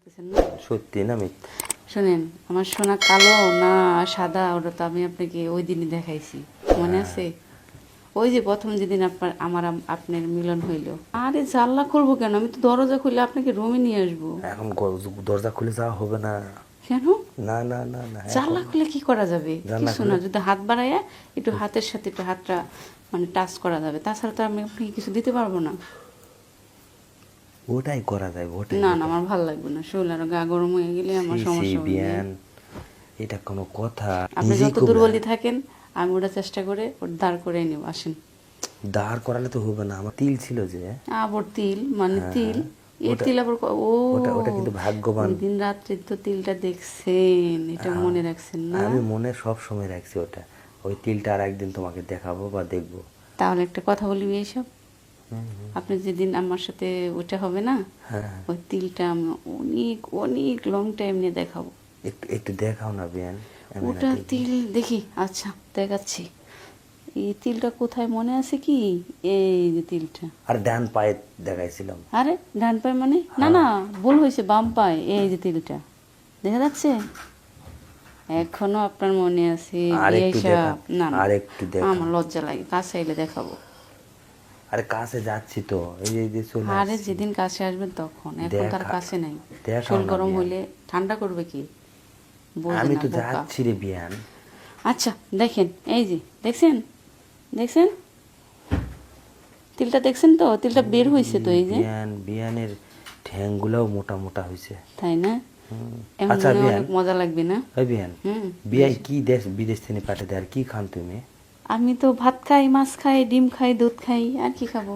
বলতেছেন না? সত্যি না মিথ্যা? শোনেন আমার সোনা কালো না সাদা ওটা তো আমি আপনাকে ওই দিনই দেখাইছি। মনে আছে? ওই যে প্রথম যেদিন আপনার আমার আপনার মিলন হইল। আরে জানলা করব কেন? আমি তো দরজা খুলে আপনাকে রুমে নিয়ে আসব। এখন দরজা খুলে যাওয়া হবে না। কেন? না না না না জানলা খুলে কি করা যাবে? কিছু না যদি হাত বাড়াইয়া একটু হাতের সাথে একটু হাতটা মানে টাচ করা যাবে। তাছাড়া তো আমি আপনাকে কিছু দিতে পারব না। ওটাই করা যায় ওটাই না না আমার ভালো লাগবে না। শরীর আর গা গরম হয়ে গেলে আমার সমস্যা হবে। এটা কোনো কথা। আপনি যত দুর্বলই থাকেন আমি ওটা চেষ্টা করে ওটা দাঁড় করে নেব আসেন। দাঁড় করালে তো হবে না আমার তিল ছিল যে। আবার তিল মানে তিল। এই তিল আবার ও হ্যাঁ, ওটা- ওটা কিন্তু ভাগ্যবান। দিন রাত্রে তো তিলটা দেখছেন এটা মনে রাখছেন না? আমি মনে সব সময় রাখছি ওটা। ওই তিলটা আর একদিন তোমাকে দেখাবো বা দেখব। তাহলে একটা কথা বলি এইসব আপনি যেদিন আমার সাথে ওটা হবে না হ্যাঁ। ওই তিলটা আমি অনেক অনেক লং টাইম নিয়ে দেখাবো। একটু একটু দেখাও না বিয়ান। ওটা তিল দেখি আচ্ছা দেখাচ্ছি। এই তিলটা কোথায় মনে আছে কি? এই যে তিলটা। আর ডান পায়ে দেখাইছিলাম। আরে ডান পায়ে মানে? না না ভুল হয়েছে বাম পায়ে এই যে তিলটা। দেখা যাচ্ছে? এখনও আপনার মনে আছে আর একটু না না আর একটু দেখা। আমার লজ্জা লাগে কাছে এলে দেখাবো। আরে কাছে যাচ্ছি তো এই যে- যে চলে আরে যেদিন কাছে আসবেন তখন এখন তার কাছে নাই। শরীর গরম। হইলে ঠান্ডা করবে কি? আমি তো যাচ্ছি রে বিয়ান। আচ্ছা দেখেন এই যে দেখছেন? দেখছেন? তিলটা দেখছেন তো? তিলটা বের হয়েছে তো এই যে। বিয়ান বিয়ানের ঠ্যাংগুলাও মোটা মোটা হয়েছে তাই না? আচ্ছা বিয়ান। মজা লাগবে না? বিয়ান হুম বিয়াই কি দেশ বিদেশ থেকে পাঠাতে আর কি খান তুমি? আমি তো ভাত খাই মাছ খাই ডিম খাই দুধ খাই আর কি খাব?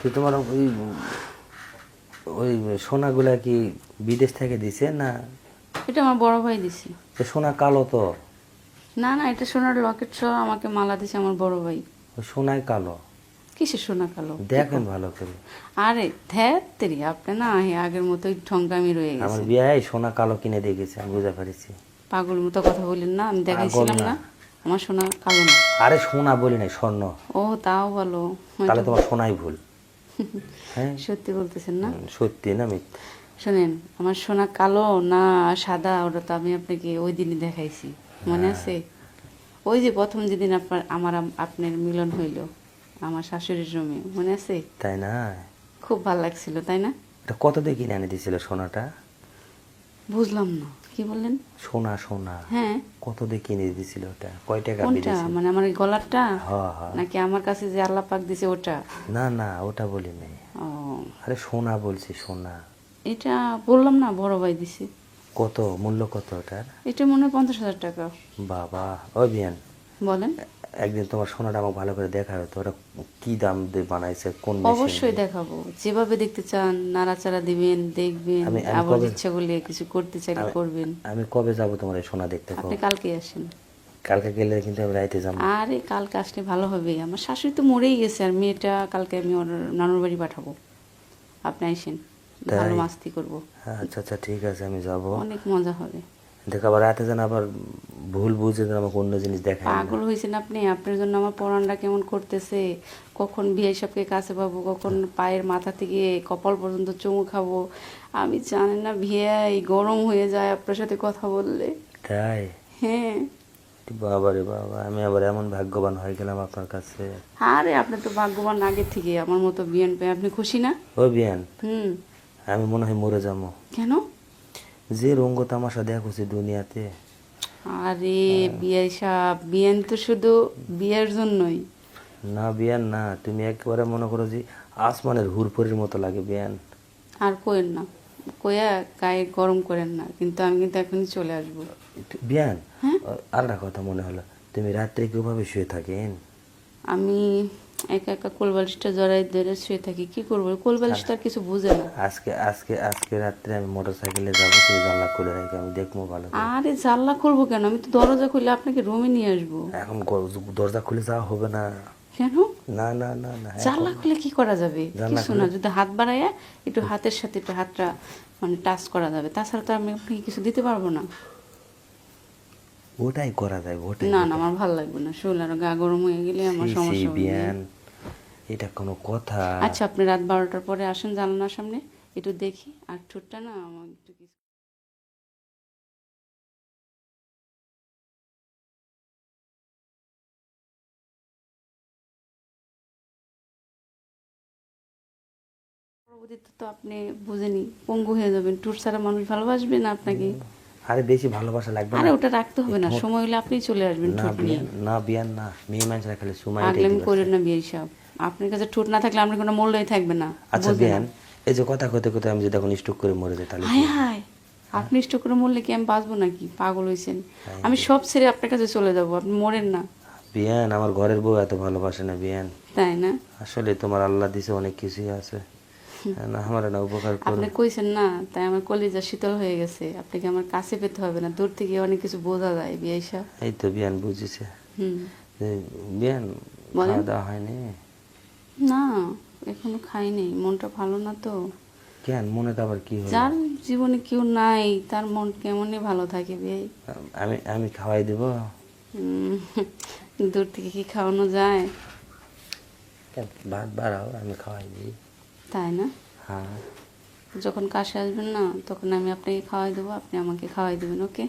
তো তোমার ওই ওই সোনাগুলা কি বিদেশ থেকে দিছে না? এটা আমার বড় ভাই দিছে। সোনা কালো তো? না না এটা সোনার লকেট সহ আমাকে মালা দিছে আমার বড় ভাই। সোনাই কালো? কিসের সোনা কালো? দেখেন ভালো করে। আরে ধ্যাত তেরি আপনি না আগের মতোই ঠঙ্গামি রয়ে গেছে। আমার বিয়াই সোনা কালো কিনে দিয়ে গেছে আমি বুঝতে পারছি। পাগল মতো কথা বললেন না আমি দেখাইছিলাম না। আমার সোনা কালো না। আরে সোনা বলি নাই স্বর্ণ। ও তাও ভালো তাহলে তোমার সোনাই ভুল। হ্যাঁ? সত্যি বলতেছেন না? সত্যি না মিথ্যা। শোনেন আমার সোনা কালো না সাদা ওটা তো আমি আপনাকে ওই দিনই দেখাইছি। মনে হ্যাঁ। আছে? ওই যে প্রথম যেদিন আপনার আমার আপনার মিলন হইল আমার শাশুড়ির জমি মনে আছে? তাই না? খুব ভালো লাগছিল তাই না? এটা কত দিয়ে কিনে এনে দিয়েছিল সোনাটা? বুঝলাম না। কি বললেন? সোনা সোনা। হ্যাঁ। কত দিয়ে কিনে দিয়েছিল ওটা? কয় টাকা কোনটা? মানে আমার গলারটা? হ্যাঁ হ্যাঁ। নাকি আমার কাছে যে আল্লাহ পাক দিয়েছে ওটা? না না ওটা বলি নাই। ও। আরে সোনা বলছি সোনা। এটা বললাম না বড় ভাই দিছে। কত? মূল্য কত ওটার? এটা মনে হয় পঞ্চাশ হাজার টাকা। বাবা বিয়ান বলেন। একদিন তোমার সোনাটা আমাকে ভালো করে দেখা হতো ওটা কি দাম দিয়ে বানাইছে কোন অবশ্যই দেখাবো। যেভাবে দেখতে চান নাড়াচাড়া দিবেন দেখবেন আবার ইচ্ছা করলে কিছু করতে চাইলে করবেন। আমি কবে যাব তোমার এই সোনা দেখতে আপনি কালকে আসেন। কালকে গেলে কিন্তু আমি রাইতে যাব। আরে কালকে আসলে ভালো হবে। আমার শাশুড়ি তো মরেই গেছে আর মেয়েটা কালকে আমি ওর নানুর বাড়ি পাঠাবো। আপনি আইসেন ভালো মাস্তি করব। আচ্ছা আচ্ছা ঠিক আছে আমি যাব। অনেক মজা হবে। দেখো আবার রাতে যেন আবার ভুল বুঝে যেন আমাকে অন্য জিনিস দেখায়। পাগল হয়েছেন আপনি আপনার জন্য আমার পরানটা কেমন করতেছে? কখন বিয়ে সবকে কাছে পাবো কখন পায়ের মাথা থেকে কপাল পর্যন্ত চুমু খাব? আমি জানি না ভিয়াই গরম হয়ে যায় আপনার সাথে কথা বললে। তাই? হ্যাঁ। বাবা রে বাবা আমি আবার এমন ভাগ্যবান হয়ে গেলাম আপনার কাছে। আরে আপনি তো ভাগ্যবান আগে থেকে আমার মতো বিয়ান পেয়ে আপনি খুশি না? ও বিয়ান? হুম। আমি মনে হয় মরে যাব। কেন? যে রঙ্গ তামাশা দেখছি দুনিয়াতে। আরে বিয়ে সাপ। বিয়ান তো শুধু বিয়ের জন্যই। না বিয়ান না। তুমি একেবারে মনে করো যে আসমানের হুরপুরের মতো লাগে বিয়ান। আর কোয়েন না। কয়া গায়ে গরম করেন না। কিন্তু আমি কিন্তু এখনই চলে আসব। বিয়ান হ্যাঁ? আর একটা কথা মনে হলো। তুমি রাত্রে কীভাবে শুয়ে থাকেন? আমি একা একা কোলবালিশটা জড়াই ধরে শুয়ে থাকি কি করব? কোলবালিশ তো আর কিছু বুঝে না। আজকে আজকে আজকে রাত্রে আমি মোটর সাইকেলে যাব তুমি জানলা খুলে রাখি আমি দেখব ভালো আরে জানলা করব কেন? আমি তো দরজা খুলে আপনাকে রুমে নিয়ে আসব। এখন দরজা খুলে যাওয়া হবে না। কেন? না না না না জানলা খুলে কি করা যাবে? কিছু না যদি হাত বাড়াইয়া একটু হাতের সাথে একটু হাতটা মানে টাচ করা যাবে। তাছাড়া তো আমি আপনাকে কিছু দিতে পারব না। ওটাই করা যায় ওটাই না না আমার ভালো লাগবে না। শরীর আর গা গরম হয়ে গেলে আমার সমস্যা হবে এটা কোনো কথা। আচ্ছা আপনি রাত বারোটার পরে আসেন জানালার সামনে একটু দেখি। আর ঠোঁটটা না আমার একটু কিছু পরবর্তীতে তো আপনি বুঝেনি পঙ্গু হয়ে যাবেন। ট্যুর ছাড়া মানুষ ভালোবাসবে না আপনাকে? আরে বেশি ভালোবাসা লাগবে আরে ওটা রাখতে হবে না সময় হলে আপনি চলে আসবেন ঠোঁট নিয়ে। না বিয়ান না মেয়ে মানুষরা খালি সময় আগলামি করেন না বিয়ে সব আপনার কাছে ঠোঁট না থাকলে আপনার কোনো মূল্যই থাকবে না। আচ্ছা বিয়ান এই যে কথা কতে কতে আমি যদি এখন স্টক করে মরে যাই তাহলে হায় হায় আপনি ইষ্ট করে মরলে কি আমি বাঁচবো নাকি? পাগল হয়েছেন আমি সব ছেড়ে আপনার কাছে চলে যাব আপনি মরেন না। বিয়ান আমার ঘরের বউ এত ভালোবাসে না বিয়ান। তাই না? আসলে তোমার আল্লাহ দিছে অনেক কিছুই আছে। আমার না উপকার করো আপনি কইছেন না তাই আমার কলিজা শীতল হয়ে গেছে। আপনাকে আমার কাছে পেতে হবে না দূর থেকে অনেক কিছু বোঝা যায় এই তো বিয়ান বুঝেছে। হুম। বিয়ান খাওয়া দাওয়া হয়নি? না এখনও খাইনি মনটা ভালো না তো। কেন মনে তো আবার কি হলো? যার জীবনে কেউ নাই তার মন কেমনই ভালো থাকে বিয়ে। আমি আমি খাওয়াই দেবো? দূর থেকে কি খাওয়ানো যায়? ভাত বাড়াও আমি খাওয়াই দিই। তাই না? হ্যাঁ। যখন কাশে আসবেন না তখন আমি আপনাকে খাওয়াই দেবো আপনি আমাকে খাওয়াই দেবেন ওকে?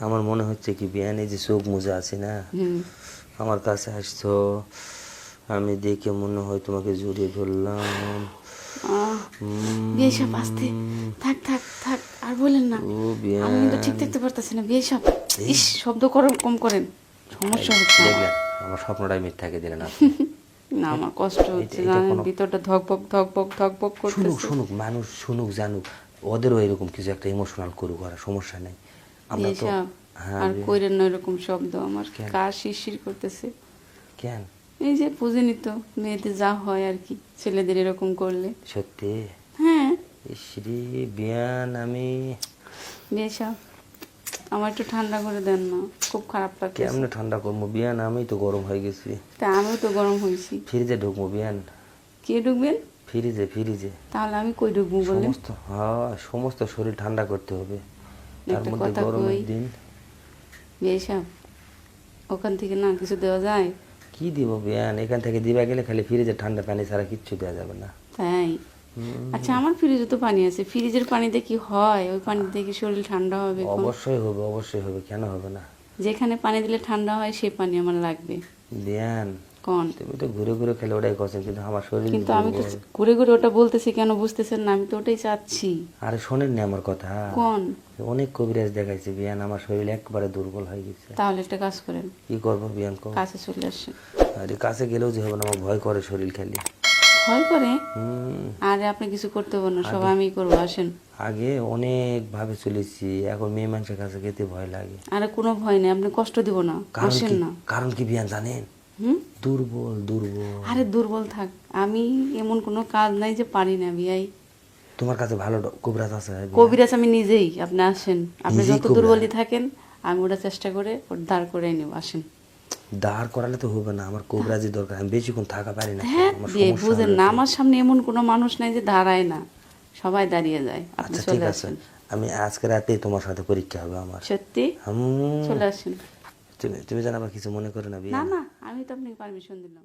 আমার মনে হচ্ছে কি বিয়ান যে চোখ মুজে আছে না? আমার কাছে আসছো আমি দেখে মনে হয় তোমাকে জড়িয়ে ধরলাম। বিয়ে সাপ আসতে। থাক থাক থাক আর বলেন না। ও আমি কিন্তু ঠিক থাকতে পারতেছি না বিয়ে সাপ। ইস শব্দ করেন কম করেন। সমস্যা হচ্ছে। দেখলেন আমার। স্বপ্নটাই মিথ্যাকে দিলেন আপনি। না আমার কষ্ট হচ্ছে জানেন ভিতরটা ধকবক ধকবক ধকবক শুনুক করতেছে। শুনুক মানুষ শুনুক জানুক। ওদেরও এরকম কিছু একটা ইমোশনাল করুক আর সমস্যা নেই। আমরা তো হ্যাঁ আর কইরেন না এরকম শব্দ আমার? গা শিরশির করতেছে। কেন? এই যে বুঝেনি তো মেয়েদের যা হয় আর কি ছেলেদের এরকম করলে। সত্যি? হ্যাঁ। শ্রী বিয়ান আমি। সাপ আমার একটু ঠান্ডা করে দেন না খুব খারাপ লাগছে। কেমনে ঠান্ডা করব? বিয়ান আমি তো গরম হয়ে গেছি। তা আমিও তো গরম হয়েছি। ফ্রিজে ঢুকবো বিয়ান। কে ঢুকবেন? ফ্রিজে ফ্রিজে। তাহলে আমি কই ঢুকবো বলেন? সমস্ত হ্যাঁ সমস্ত শরীর ঠান্ডা করতে হবে। তার মধ্যে গরমের দিন। বিয়ে ওখান থেকে না কিছু দেওয়া যায়? কি দিব বিয়ান? এখান থেকে দিবা গেলে খালি ফ্রিজে ঠান্ডা পানি ছাড়া কিচ্ছু দেওয়া যাবে না। তাই? আচ্ছা আমার ফ্রিজে তো পানি আছে। ফ্রিজের পানিতে কি হয়? ওই পানিতে কি শরীর ঠান্ডা হবে? অবশ্যই হবে অবশ্যই হবে। কেন হবে না? যেখানে পানি দিলে ঠান্ডা হয় সেই পানি আমার লাগবে। বিয়ান কোন? তুমি তো ঘুরে ঘুরে খেলে ওটাই করছেন কিন্তু আমার শরীর কিন্তু আমি তো ঘুরে ঘুরে ওটা বলতেছি কেন বুঝতেছেন না? আমি তো ওটাই চাচ্ছি। আরে শোনেন না আমার কথা? কোন? অনেক কবিরাজ দেখাইছে বিয়ান আমার শরীর একবারে দুর্বল হয়ে গেছে। তাহলে একটা কাজ করেন। কি করব বিয়ান কাছে চলে আসেন। আরে কাছে গেলেও যে হবে না আমার ভয় করে শরীর খালি। ভয় করে আরে আপনি কিছু করতে পারেন না সব আমি করব আসেন। আগে অনেক ভাবে চলেছি এখন মেয়ে মানুষের কাছে যেতে ভয় লাগে। আরে কোনো ভয় নেই আপনি কষ্ট দিব না আসেন না। কারণ কি বিয়ান জানেন? দুর্বল দুর্বল। আরে দুর্বল থাক আমি এমন কোনো কাজ নাই যে পারি না বিয়াই। তোমার কাছে ভালো কবিরাজ আছে কবিরাজ আমি নিজেই আপনি আসেন। আপনি যত দুর্বলই থাকেন আমি ওটা চেষ্টা করে ওর দাঁড় করে নেব আসেন। দাঁড় করালে তো হবে না আমার কোবরাজি দরকার আমি বেশিক্ষণ থাকা পারি না। হ্যাঁ বুঝেন না আমার সামনে এমন কোনো মানুষ নাই যে দাঁড়ায় না সবাই দাঁড়িয়ে যায়। আপনি আচ্ছা ঠিক চলে আছে। আসেন। আমি আজকে রাতেই তোমার সাথে পরীক্ষা হবে আমার। সত্যি? চলে আসেন। তুমি তুমি যেন আমার কিছু মনে করো না না না আমি তো আপনাকে পারমিশন দিলাম।